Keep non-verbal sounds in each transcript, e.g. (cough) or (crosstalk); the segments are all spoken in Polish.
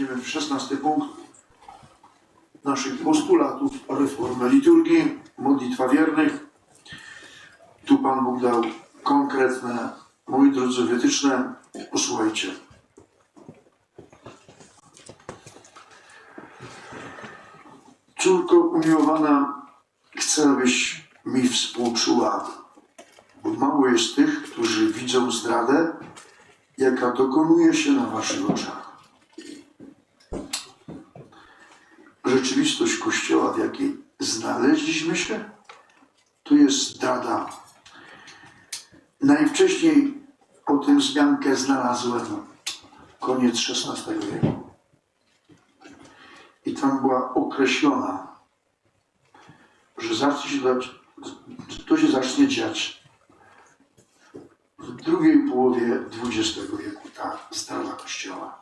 Idziemy w szesnasty punkt naszych postulatów reformy liturgii, modlitwa wiernych. Tu Pan Bóg dał konkretne, moi drodzy, wytyczne. Posłuchajcie. Córko umiłowana, chcę, abyś mi współczuła, bo mało jest tych, którzy widzą zdradę, jaka dokonuje się na waszych oczach. Rzeczywistość Kościoła, w jakiej znaleźliśmy się, to jest zdrada. Najwcześniej o tym wzmiankę znalazłem koniec XVI wieku. I tam była określona, że zacznie się to się zacznie dziać w drugiej połowie XX wieku, ta zdrada Kościoła.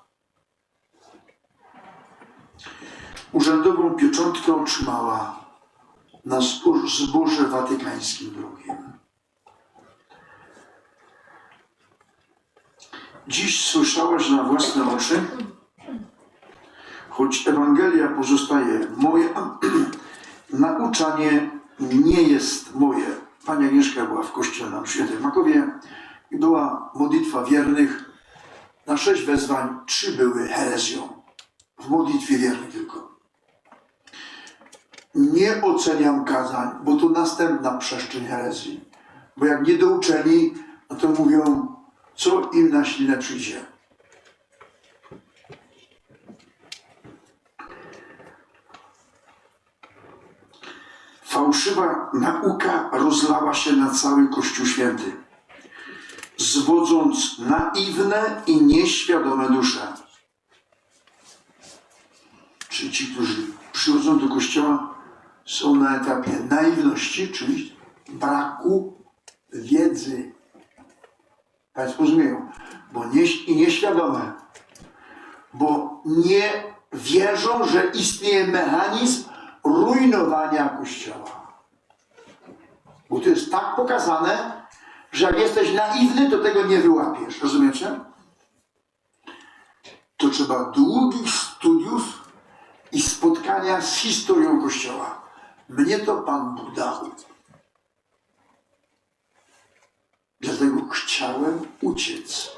Urzędową pieczątkę otrzymała na zbor- zborze watykańskim II. Dziś słyszałaś na własne oczy, choć Ewangelia pozostaje moja, (clears throat) nauczanie nie jest moje. Pani Agnieszka była w kościele na Świętej Makowie i była modlitwa wiernych. Na sześć wezwań trzy były herezją. W modlitwie wiernych tylko. Nie oceniam kazań, bo to następna przestrzeń herezji. Bo jak nie douczeni, no to mówią, co im na ślinę przyjdzie. Fałszywa nauka rozlała się na cały Kościół Święty, zwodząc naiwne i nieświadome dusze. Czyli ci, którzy przychodzą do Kościoła, są na etapie naiwności, czyli braku wiedzy. Państwo rozumieją? Bo nie, I nieświadome, bo nie wierzą, że istnieje mechanizm rujnowania Kościoła. Bo to jest tak pokazane, że jak jesteś naiwny, to tego nie wyłapiesz. Rozumiecie? To trzeba długich studiów i spotkania z historią Kościoła. Mnie to Pan Bóg dał. Dlatego chciałem uciec.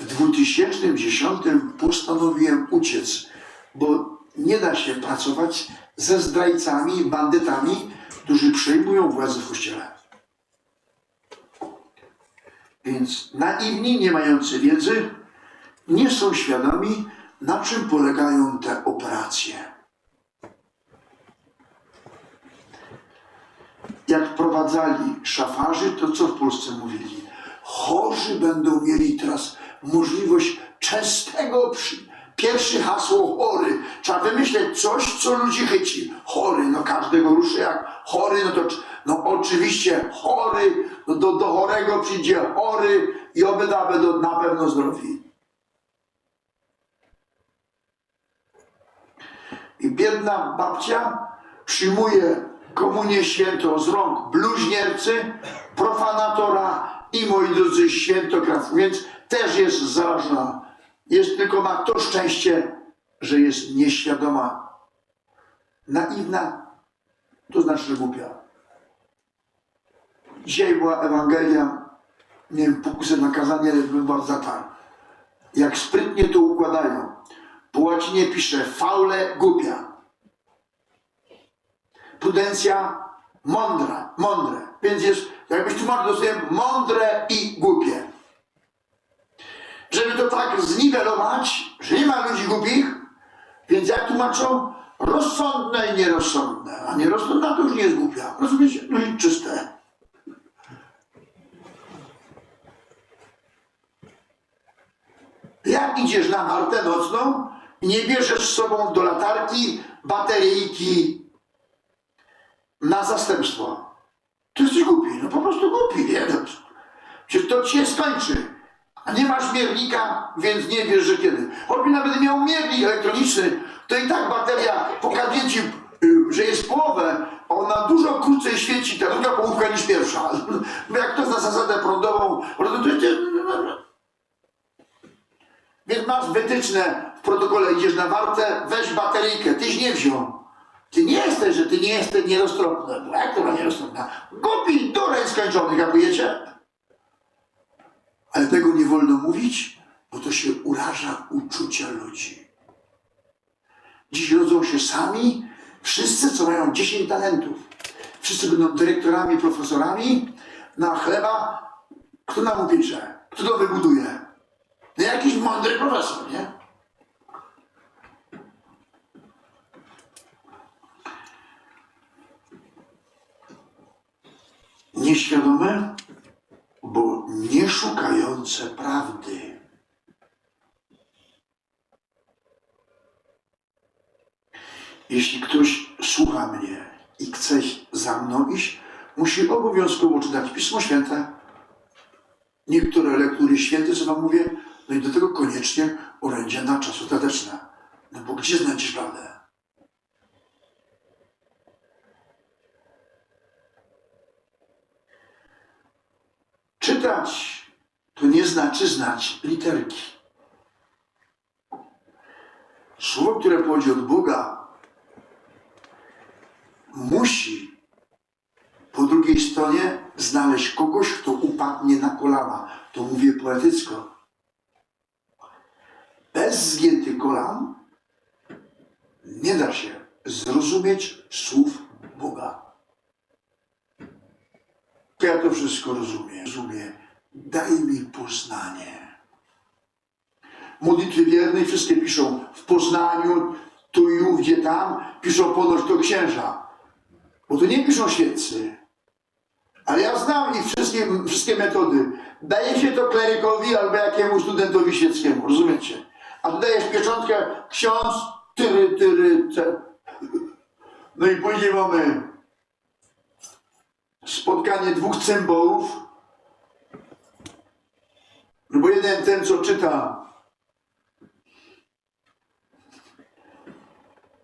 W 2010 postanowiłem uciec, bo nie da się pracować ze zdrajcami bandytami, którzy przejmują władzę w kościele. Więc naiwni, nie mający wiedzy, nie są świadomi, na czym polegają te operacje. Jak wprowadzali szafarzy, to co w Polsce mówili? Chorzy będą mieli teraz możliwość częstego przy... Pierwsze hasło chory. Trzeba wymyśleć coś, co ludzi chyci. Chory, no każdego ruszy jak chory, no to no oczywiście chory, no do, do chorego przyjdzie chory i obydwa będą na pewno zdrowi. I biedna babcia przyjmuje komunię świętą z rąk bluźniercy, profanatora i moi drodzy świętokrawców, więc też jest zarażona. Jest tylko ma to szczęście, że jest nieświadoma. Naiwna to znaczy, że głupia. Dzisiaj była Ewangelia, nie wiem, pokusę na kazanie, ale bym was zatarł. Jak sprytnie to układają. Po łacinie pisze faule głupia. Prudencja mądra, mądre. Więc jest, jakbyś tłumaczył sobie mądre i głupie. Żeby to tak zniwelować, że nie ma ludzi głupich, więc jak tłumaczą, rozsądne i nierozsądne. A nierozsądna to już nie jest głupia. Rozumiecie? I czyste. Jak idziesz na martę nocną i nie bierzesz z sobą do latarki bateryjki na zastępstwo, to jesteś głupi. No po prostu głupi, nie? No, Przecież to ci się skończy. A nie masz miernika, więc nie wiesz, że kiedy. Choćby nawet miał miernik elektroniczny, to i tak bateria pokaże ci, y, że jest połowę, ona dużo krócej świeci, ta druga połówka niż pierwsza. (laughs) Jak to na zasadę prądową, to- to- Więc masz wytyczne w protokole idziesz na wartę, weź bateryjkę, tyś nie wziął. Ty nie jesteś, że ty nie jesteś nieroztropny. Jak to ma nieroztropna? Głupi, dureń skończony, kapujecie? Ale tego nie wolno mówić, bo to się uraża uczucia ludzi. Dziś rodzą się sami wszyscy, co mają 10 talentów. Wszyscy będą dyrektorami, profesorami na chleba. Kto nam upiecze? Kto to wybuduje? No jakiś mądry profesor, nie? Nieświadome, bo nie szukające prawdy. Jeśli ktoś słucha mnie i chce za mną iść, musi obowiązkowo czytać Pismo Święte, niektóre lektury święte, co wam mówię, no i do tego koniecznie orędzia na czas ostateczne. No bo gdzie znajdziesz prawdę? Czytać to nie znaczy znać literki. Słowo, które pochodzi od Boga, musi po drugiej stronie znaleźć kogoś, kto upadnie na kolana. To mówię poetycko. Bez zgiętych kolan nie da się zrozumieć słów Boga. Ja to wszystko rozumiem. Rozumiem. Daj mi poznanie. Modlitwy wiernej wszystkie piszą w Poznaniu, tu i ówdzie tam, piszą ponoć to księża. Bo to nie piszą świeccy. Ale ja znam ich wszystkie, wszystkie metody. Daje się to klerykowi albo jakiemuś studentowi świeckiemu, rozumiecie? A tu dajesz pieczątkę ksiądz, tyry, tyry, te. No i później mamy spotkanie dwóch cymbolów. No bo jeden ten, co czyta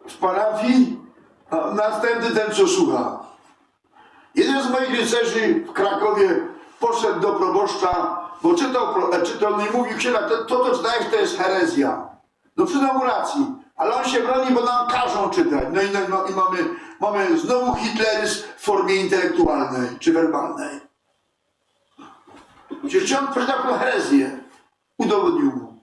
w parafii, a następny ten, co słucha. Jeden z moich rycerzy w Krakowie poszedł do proboszcza, bo czytał, e, czytał no i mówił księdza, to, to, to czytałeś, to jest herezja. No przydał mu racji, ale on się broni, bo nam każą czytać. No i, no, i mamy, mamy znowu hitleryzm w formie intelektualnej czy werbalnej. Przecież on tę herezję. Udowodnił mu.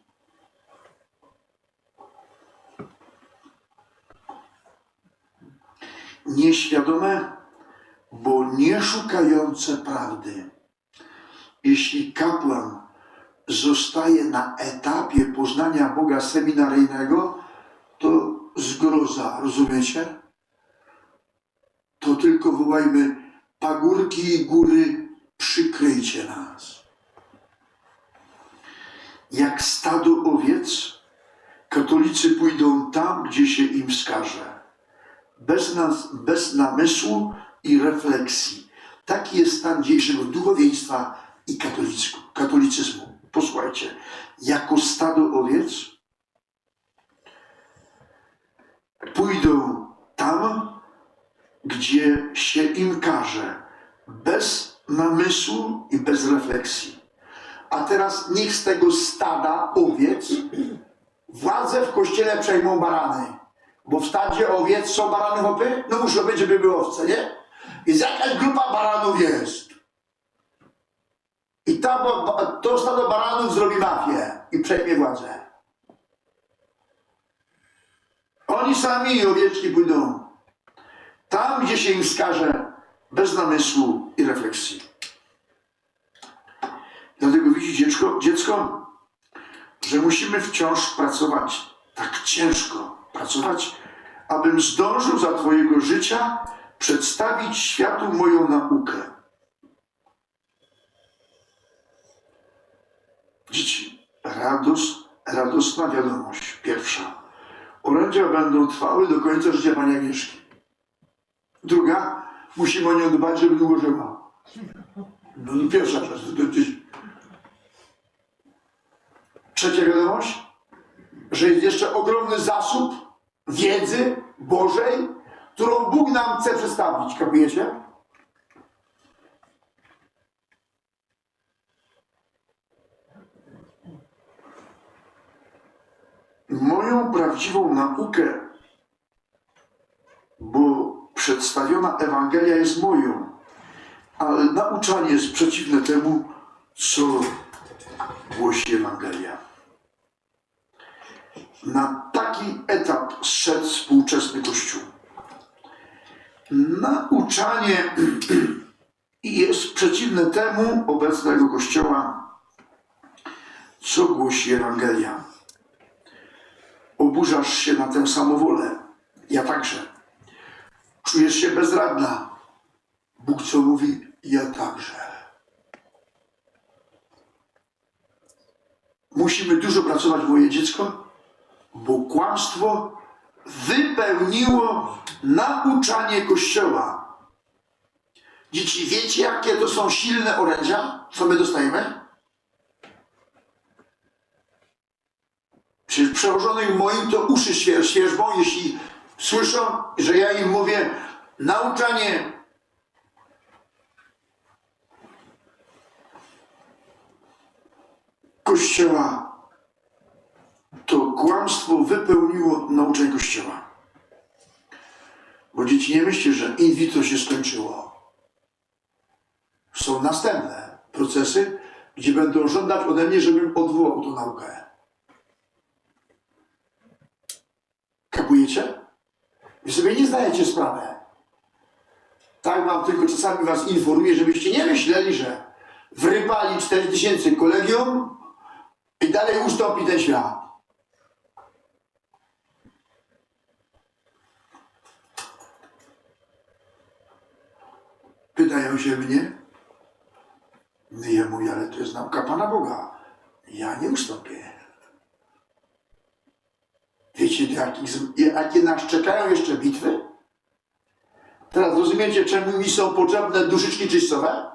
Nieświadome bo nie szukające prawdy. Jeśli kapłan zostaje na etapie poznania Boga seminaryjnego, to zgroza, rozumiecie? To tylko wołajmy pagórki i góry, przykryjcie nas. Jak stado owiec, katolicy pójdą tam, gdzie się im wskaże bez, nas, bez namysłu i refleksji. Taki jest stan dzisiejszego duchowieństwa i katolicyzmu. katolicyzmu. Posłuchajcie, jako stado owiec pójdą tam, gdzie się im każe, bez namysłu i bez refleksji. A teraz niech z tego stada owiec władzę w kościele przejmą barany. Bo w stadzie owiec są barany hopy? No muszą być, żeby były owce, nie? Więc jakaś grupa baranów jest. I ta, to stado baranów zrobi mafię i przejmie władzę. Oni sami owieczki pójdą tam, gdzie się im wskaże, bez namysłu i refleksji. Dlatego widzi dziecko, dziecko, że musimy wciąż pracować tak ciężko, pracować, abym zdążył za Twojego życia przedstawić światu moją naukę. Dzieci, rados, radosna wiadomość. Pierwsza. Orędzia będą trwały do końca życia Pani Agnieszki. Druga, musimy o nią dbać, żeby długo żyła. No pierwsza rzecz. to- to- Trzecia wiadomość, że jest jeszcze ogromny zasób wiedzy Bożej, którą Bóg nam chce przedstawić. Kapujecie? Mo- moją prawdziwą naukę, bo przedstawiona Ewangelia jest moją, ale nauczanie jest przeciwne temu, co głosi Ewangelia. Na taki etap zszedł współczesny Kościół. Nauczanie (clears throat) jest przeciwne temu obecnego Kościoła, co głosi Ewangelia. Oburzasz się na tę samowolę. Ja także. Czujesz się bezradna. Bóg co mówi? Ja także. Musimy dużo pracować, moje dziecko, bo kłamstwo wypełniło nauczanie Kościoła. Dzieci, wiecie, jakie to są silne orędzia, co my dostajemy? Przy przełożonych moim to uszy świerzbą, jeśli słyszą, że ja im mówię nauczanie Kościoła, to kłamstwo wypełniło nauczanie Kościoła. Bo dzieci nie myślcie, że in vitro się skończyło. Są następne procesy, gdzie będą żądać ode mnie, żebym odwołał tą naukę. Kapujecie? Wy sobie nie zdajecie sprawy. Tak wam tylko czasami was informuję, żebyście nie myśleli, że wrypali 4000 kolegium i dalej ustąpi ten świat. Pytają się mnie. No ja mówię, ale to jest nauka Pana Boga. Ja nie ustąpię. Jakie nas czekają jeszcze bitwy? Teraz rozumiecie, czemu mi są potrzebne duszyczki czyścowe?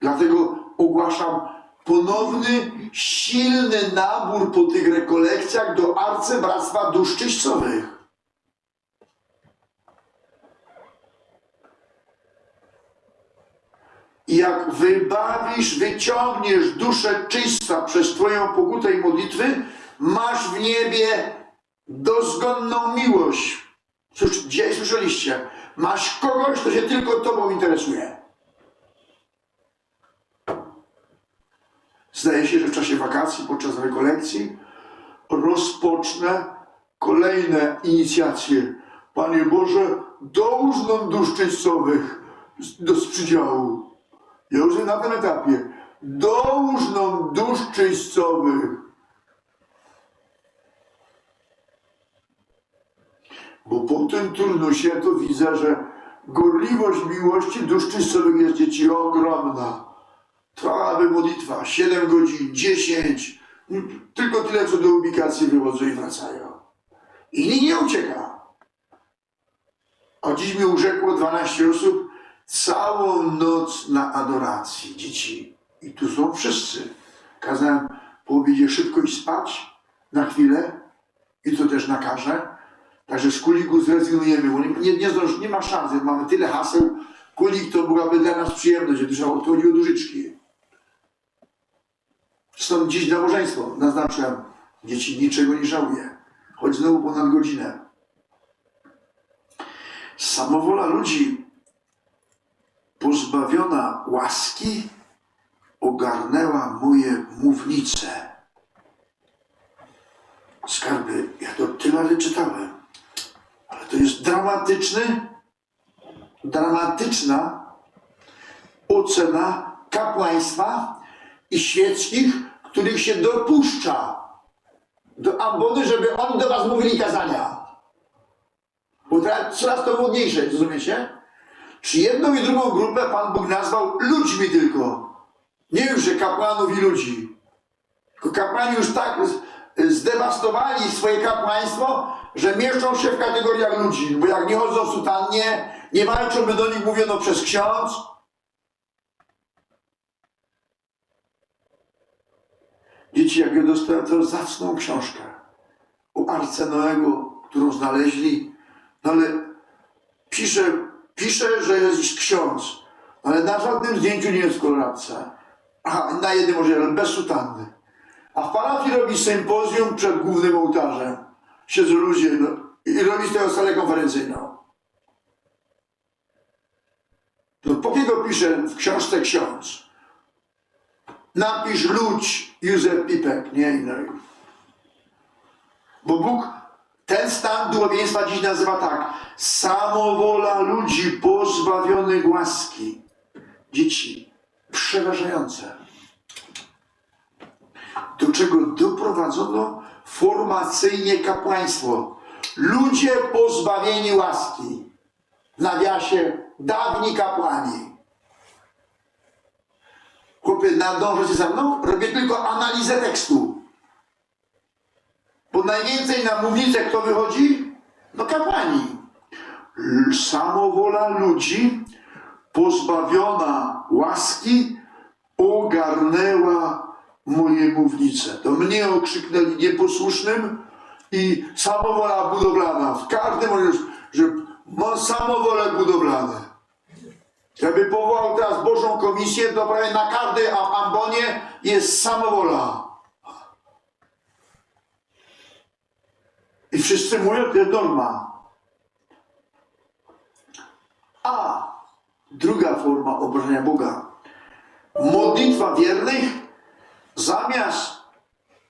Dlatego ogłaszam ponowny, silny nabór po tych rekolekcjach do Arcybractwa Dusz Czyścowych. I jak wybawisz, wyciągniesz duszę czysta przez Twoją pokutę i modlitwy, masz w niebie dozgonną miłość. Cóż, gdzie słyszeliście? Masz kogoś, kto się tylko Tobą interesuje. Zdaje się, że w czasie wakacji, podczas rekolekcji, rozpocznę kolejne inicjacje. Panie Boże, dołóż nam dusz do przydziału. Ja już na tym etapie. Dołóż nam dusz. Bo po tym turnusie to widzę, że gorliwość miłości dusz czyścowych jest dzieci ogromna. Trwałaby modlitwa 7 godzin, 10, tylko tyle, co do ubikacji wychodzą i wracają. I nikt nie ucieka. A dziś mi urzekło 12 osób całą noc na adoracji dzieci. I tu są wszyscy. Kazałem po obiedzie szybko iść spać na chwilę i to też nakażę. Także z kuliku zrezygnujemy, bo nie, nie, nie, ma szans, mamy tyle haseł. Kulik to byłaby dla nas przyjemność, że trzeba to chodzi o dużyczki. Stąd dziś nabożeństwo naznaczyłem. Dzieci niczego nie żałuje. Choć znowu ponad godzinę. Samowola ludzi pozbawiona łaski ogarnęła moje mównice. Skarby, ja to tyle czytałem, to jest dramatyczny, dramatyczna ocena kapłaństwa i świeckich, których się dopuszcza do ambony, żeby oni do was mówili kazania. Bo teraz coraz to modniejsze, rozumiecie? Czy jedną i drugą grupę Pan Bóg nazwał ludźmi tylko. Nie już, że kapłanów i ludzi. Tylko kapłani już tak zdewastowali swoje kapłaństwo, że mieszczą się w kategoriach ludzi. Bo jak nie chodzą w sutannie, nie walczą, by do nich mówiono przez ksiądz. Dzieci, jak ja dostałem tę zacną książkę o Arce Noego, którą znaleźli, no ale pisze, pisze, że jest ksiądz, ale na żadnym zdjęciu nie jest w koloradce. Aha, na jednym może, ale bez sutanny. A w parafii robi sympozjum przed głównym ołtarzem. Siedzą ludzie no, i robi z tego salę konferencyjną. To po kiego pisze w książce ksiądz? Napisz ludź Józef Pipek, nie inny. Bo Bóg ten stan duchowieństwa dziś nazywa tak. Samowola ludzi pozbawionych łaski. Dzieci przeważające. Do czego doprowadzono formacyjnie kapłaństwo. Ludzie pozbawieni łaski. W nawiasie dawni kapłani. Chłopie, nadążycie za mną? Robię tylko analizę tekstu. Bo najwięcej na mównicę kto wychodzi? No kapłani. Samowola ludzi pozbawiona łaski ogarnęła moje mównice. To mnie okrzyknęli nieposłusznym i samowola budowlana. W każdym razie, że mam samowolę budowlane. Jakby powołał teraz Bożą Komisję, to prawie na każdej am- ambonie jest samowola. I wszyscy mówią, to jest norma. A druga forma obrażenia Boga. Modlitwa wiernych zamiast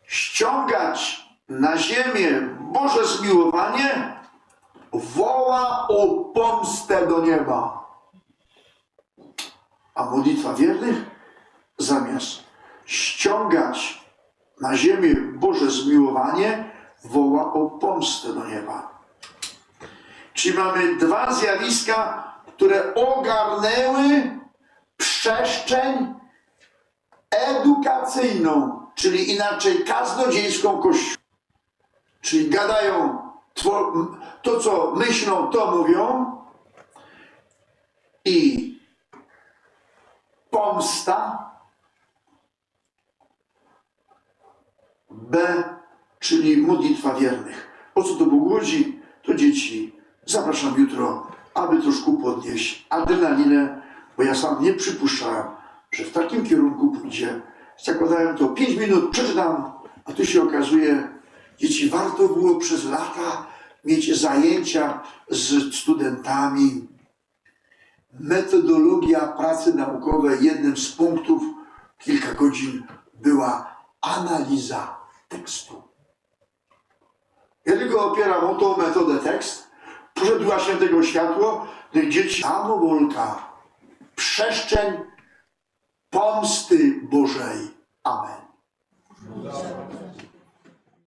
ściągać na ziemię Boże zmiłowanie, woła o pomstę do nieba. A modlitwa wiernych zamiast ściągać na ziemię Boże zmiłowanie, woła o pomstę do nieba. Czyli mamy dwa zjawiska, które ogarnęły przestrzeń edukacyjną, czyli inaczej kaznodziejską Kościół. Czyli gadają to, co myślą, to mówią i pomsta B, czyli modlitwa wiernych. O co to Bogu chodzi? To dzieci. Zapraszam jutro, aby troszkę podnieść adrenalinę, bo ja sam nie przypuszczałem, że w takim kierunku pójdzie. Zakładałem to 5 minut, przeczytam, a tu się okazuje, dzieci, warto było przez lata mieć zajęcia z studentami. Metodologia pracy naukowej, jednym z punktów, kilka godzin, była analiza tekstu. Ja tylko opieram o tą metodę tekst. Poszedł świętego światło, tych dzieci samowolka, przestrzeń pomsty Bożej. Amen.